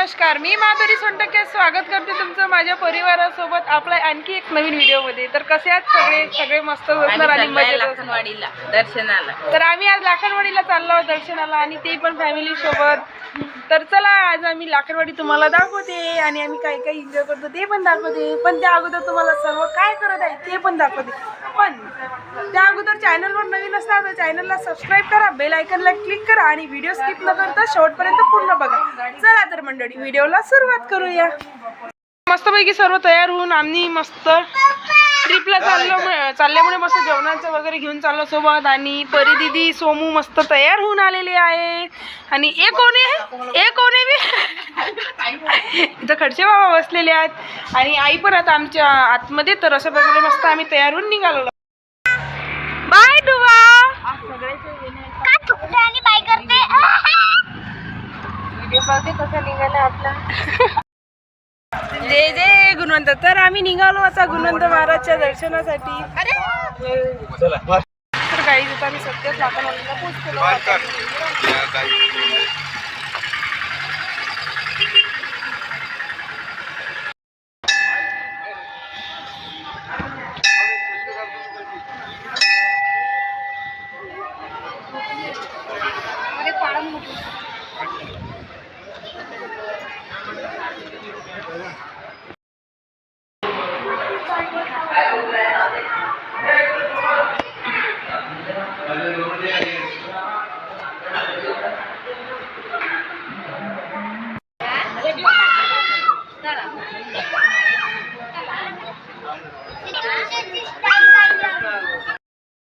नमस्कार मी माधुरी सोनटके स्वागत करते तुमचं माझ्या परिवारासोबत आपल्या आणखी एक नवीन व्हिडिओमध्ये. तर कसे आहात सगळे? सगळे मस्त बसणार आणि आम्ही चाललोय मजेत असणार. लाखनवाडीला दर्शनाला. तर आम्ही आज लाखनवाडीला चाललो आहोत दर्शनाला आणि ते पण फॅमिली सोबत. तर चला आज आम्ही लाखनवाडी तुम्हाला दाखवते आणि आम्ही काय काय एन्जॉय करतो ते पण दाखवते. पण त्या अगोदर तुम्हाला सर्व काय करत आहे ते पण दाखवते. पण त्या अगोदर चॅनलवर नवीन असणार तर चॅनलला सबस्क्राईब करा बेल आयकनला क्लिक करा आणि व्हिडिओ स्किप न करता शेवटपर्यंत पूर्ण बघा. चला तर मंडळी व्हिडिओला सुरुवात करूया. मस्तपैकी सर्व तयार होऊन आम्ही मस्त ट्रिपला चाललो चालल्यामुळे मस्त जेवणाचं वगैरे घेऊन चाललो सोबत आणि परी दिदी सोमू मस्त तयार होऊन आलेले आहे आणि एक कोणी आहे? एक कोणी बी? इथं खडसे बाबा बसलेले आहेत. आणि आई पण आता आमच्या आतमध्ये तर अशा प्रकारे मस्त आम्ही तयार होऊन निघालो बाय डुवा व्हिडिओ पाहते कसा निघाला आपला. जय जय गुणवंत. तर आम्ही निघालो आता गुणवंत महाराजच्या दर्शनासाठी. तर काही आता आम्ही सत्याच लाखांना पोहोचलो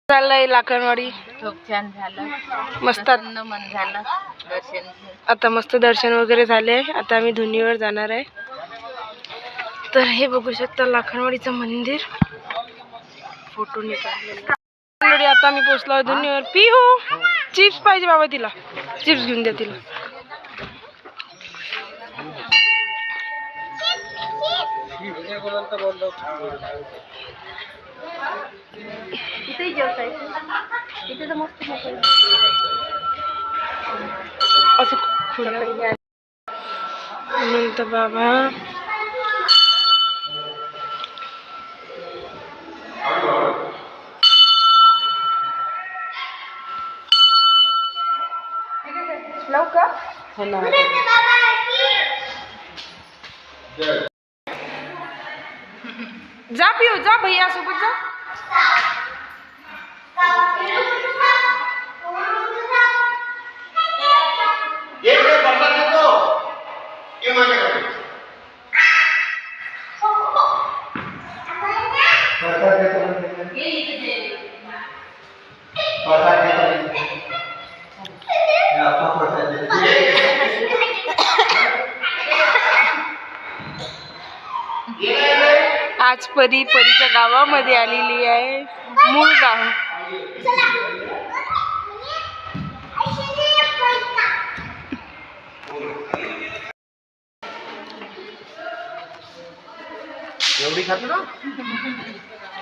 चाललंय लाखनवाडी. खूप छान झालं. मस्त. प्रसन्न मन झालं. दर्शन. आता मस्त दर्शन वगैरे झाले. आता आम्ही धुनीवर जाणार आहे. तर हे बघू शकता लाखनवाडीचं मंदिर. फोटो निघाले आता आम्ही पोचलो धुनीवर पिहू चिप्स पाहिजे बाबा तिला. चिप्स घेऊन द्या तिला. असं म्हणतं बाबा लावू का हो ना. जा पिऊ जा भैया सोबत जा. आज परी परीच्या गावामध्ये आलेली आहे. मूळ गाव.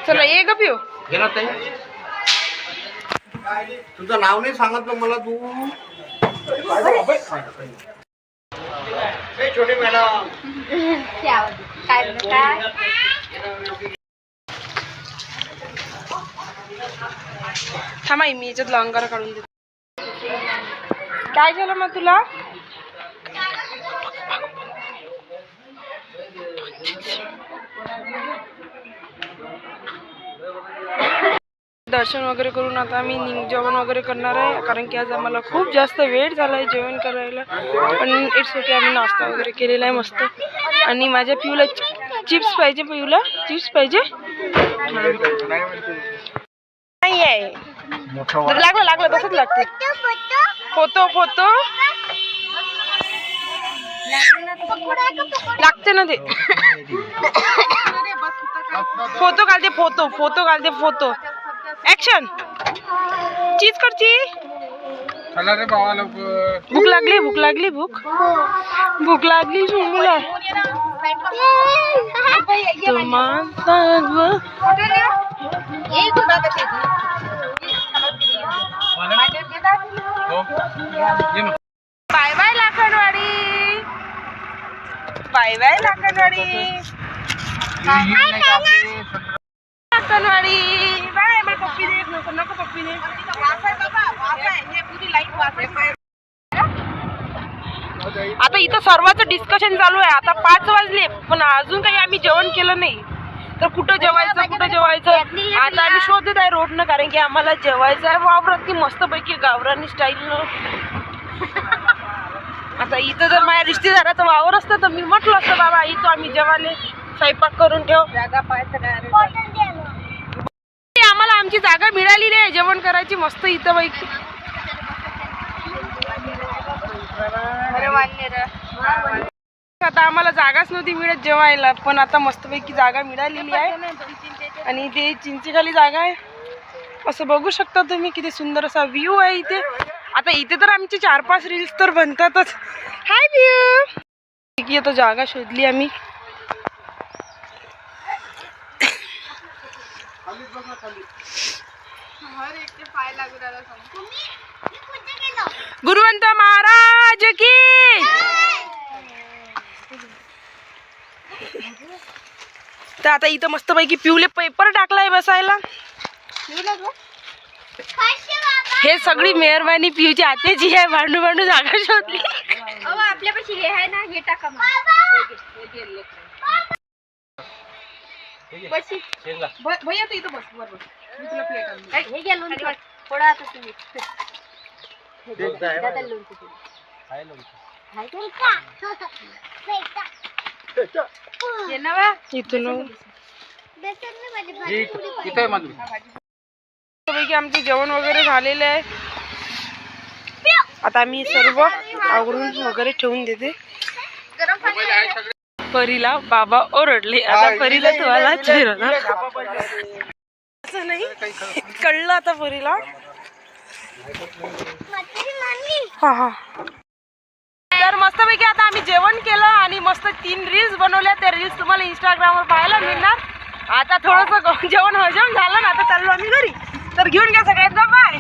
चला. ये ग पिऊ. तुझं नाव नाही सांगितलं मला तू. छोटे मॅडम. थांबा मी याच्यात लंगारा काढून देते. काय झालं मग तुला? दर्शन वगैरे करून आता आम्ही जेवण वगैरे करणार आहे कारण की आज आम्हाला खूप जास्त वेळ झाला आहे जेवण करायला. पण इट्स ओके आम्ही नाश्ता वगैरे केलेला आहे मस्त. आणि माझ्या पिऊला चिप्स पाहिजे पिऊला चिप्स पाहिजे? नाही आहे लागलं लागलं तसंच लागते. फोतो फोतो लागते ना ते. फोटो घालते फोटो फोटो घालते फोटो. ऍक्शन चीज करची भूक लागली भूक लागली भूक. भूक लागली सोमूला तुम्हाला bye bye Lakhanwadi bye bye Lakhanwadi Lakhanwadi bye मला पप्पी दे नको नको पप्पी दे आता इथं सर्वांचं डिस्कशन चालू आहे. आता पाच वाजले पण अजून काही आम्ही जेवण केलं नाही. तर कुठं जेवायचं कुठं जेवायचं? आता आम्ही शोधत आहे रोडनं कारण की आम्हाला जेवायचं आहे. वावरात की मस्तपैकी गावरानी स्टाईलनं आता इथं जर माझ्या रिश्तेदाराचं वावर असतं तर मी म्हटलं असतं बाबा इथं आम्ही जेवाले स्वयंपाक करून ठेव. आम्हाला आमची जागा मिळालेली आहे. जेवण करायची मस्त इथं पैकी आता आम्हाला जागाच नव्हती मिळत जेवायला पण आता मस्तपैकी जागा मिळालेली आहे. आणि ते चिंचेखाली जागा आहे. असं बघू शकता तुम्ही किती सुंदर असा व्ह्यू आहे इथे. आता इथे तर आमचे चार पाच रील्स तर बनतातच. हाय व्ह्यू की आता जागा शोधली आम्ही. गुरुवंत महाराज की तर आता इथं मस्तपैकी पिवले पेपर टाकलाय बसायला. हे सगळी मेहरबानी पिऊची आत्याची आहे भांडू भांडू जागा शोधली. आपल्यापाशी हे आहे ना हे टाका भैया तू इथं बस बरोबर मी तुला प्लेट आणून हे घ्या लोणचं थोडा आता तुम्ही. दादा लोणचं तुम्ही. हाय का? ये ना बा. इथून आमचे जेवण वगैरे झालेले आहे. आता मी सर्व आवरून वगैरे ठेवून देते. परीला बाबा ओरडले. आता परीला तुम्हाला असं नाही. कळलं आता परीला. हा हा. तर मस्तपैकी आता आम्ही जेवण केलं आणि मस्त तीन रील्स बनवल्या. त्या रील्स तुम्हाला इंस्टाग्रामवर पाहायला मिळणार. आता थोडंसं जेवण हजम झालं ना आता चाललो आम्ही घरी. तर घेऊन घ्या सगळ्यांना बाय